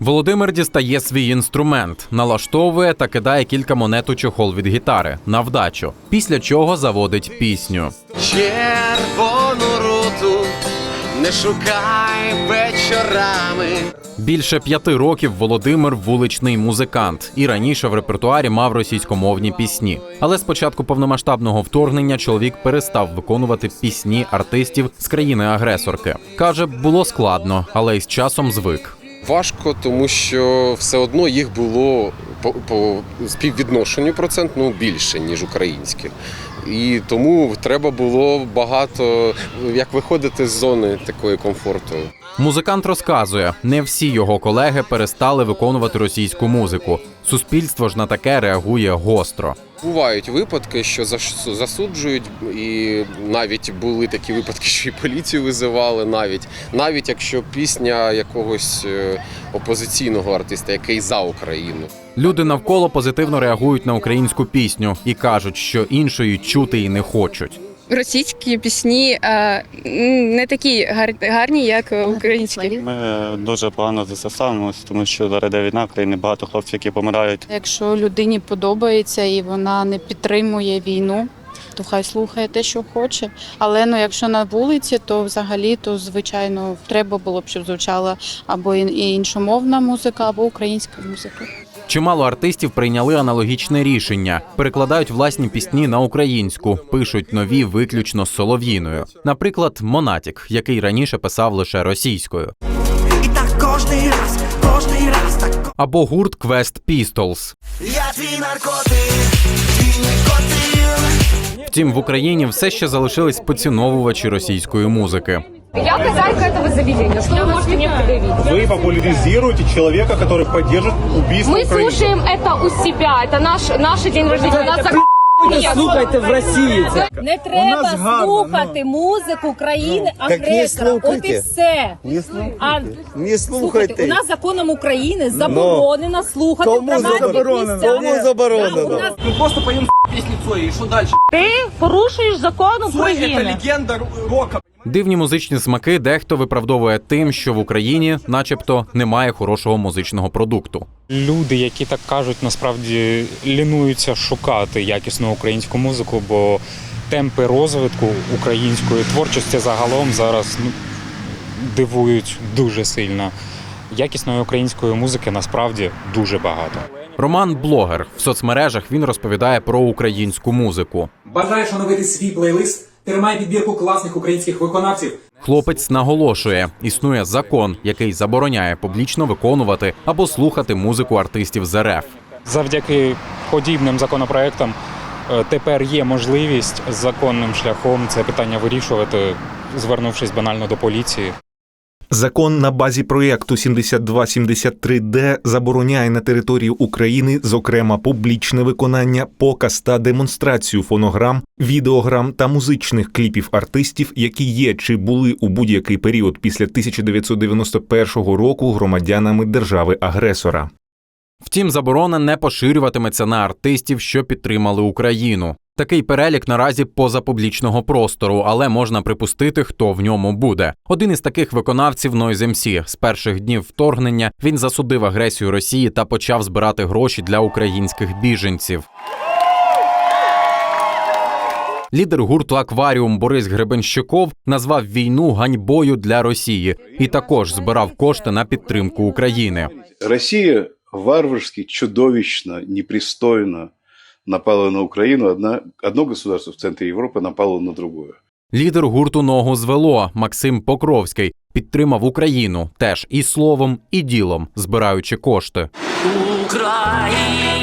Володимир дістає свій інструмент, налаштовує та кидає кілька монет у чохол від гітари на вдачу. Після чого заводить пісню. Червону руту не шукай вечорами. Більше п'яти років Володимир вуличний музикант і раніше в репертуарі мав російськомовні пісні. Але з початку повномасштабного вторгнення чоловік перестав виконувати пісні артистів з країни-агресорки. каже, було складно, але й з часом звик. Важко, тому що все одно їх було по, по співвідношенню процент ну, більше, ніж українських. І тому треба було багато як виходити з зони такої комфорту. Музикант розказує, не всі його колеги перестали виконувати російську музику. Суспільство ж на таке реагує гостро. Бувають випадки, що засуджують, і навіть були такі випадки, що і поліцію визивали, навіть навіть якщо пісня якогось е, опозиційного артиста, який за Україну. Люди навколо позитивно реагують на українську пісню і кажуть, що іншої чути і не хочуть. Російські пісні е, не такі гар- гарні, як українські. Ми дуже погано за це ставимося, тому що зараз йде війна в країні багато хлопців, які помирають. Якщо людині подобається і вона не підтримує війну, то хай слухає те, що хоче. Але ну, якщо на вулиці, то взагалі то звичайно треба було б, щоб звучала або і іншомовна музика, або українська музика. Чимало артистів прийняли аналогічне рішення, перекладають власні пісні на українську, пишуть нові виключно з солов'їною. Наприклад, Монатік, який раніше писав лише російською, І так кожний раз, кожний раз так або гурт Quest Pistols. я твій наркотик, твій нікотин. Втім, в Україні все ще залишились поціновувачі російської музики. Я хозяйка этого заведения. Что вы можете мне предъявить? Вы популяризируете человека, который поддержит убийство Мы Украины. слушаем это у себя. Это наш, наш день рождения. У нас зак- Слухайте в Росії це. Не треба слухати музику країни агресора. От і все. Не А Не слухайте, у нас законом України заборонено слухати в Кому громадських заборонено? місцях. заборонено? Да, у нас ми просто поем пісню Цої, і що далі? порушуєш закон Цой це легенда рока. Дивні музичні смаки дехто виправдовує тим, що в Україні, начебто, немає хорошого музичного продукту. Люди, які так кажуть, насправді лінуються шукати якісну українську музику, бо темпи розвитку української творчості загалом зараз ну, дивують дуже сильно. Якісної української музики насправді дуже багато. Роман блогер в соцмережах він розповідає про українську музику. Бажаєш оновити свій плейлист? Тримай підбірку класних українських виконавців. Хлопець наголошує, існує закон, який забороняє публічно виконувати або слухати музику артистів з РФ. Завдяки подібним законопроектам е, тепер є можливість законним шляхом це питання вирішувати, звернувшись банально до поліції. Закон на базі проєкту 7273Д забороняє на території України, зокрема, публічне виконання, показ та демонстрацію фонограм, відеограм та музичних кліпів артистів, які є чи були у будь-який період після 1991 року громадянами держави-агресора. Втім, заборона не поширюватиметься на артистів, що підтримали Україну. Такий перелік наразі поза публічного простору, але можна припустити, хто в ньому буде. Один із таких виконавців Noise MC. з перших днів вторгнення він засудив агресію Росії та почав збирати гроші для українських біженців. Лідер гурту Акваріум Борис Гребенщиков назвав війну ганьбою для Росії і також збирав кошти на підтримку України. Россия варварски, чудовищно, непристойно напала на Украину. Одна, одно государство в центре Европы напало на другое. Лідер гурту ногу звело Максим Покровський підтримав Україну теж і словом, і ділом, збираючи кошти. Україна.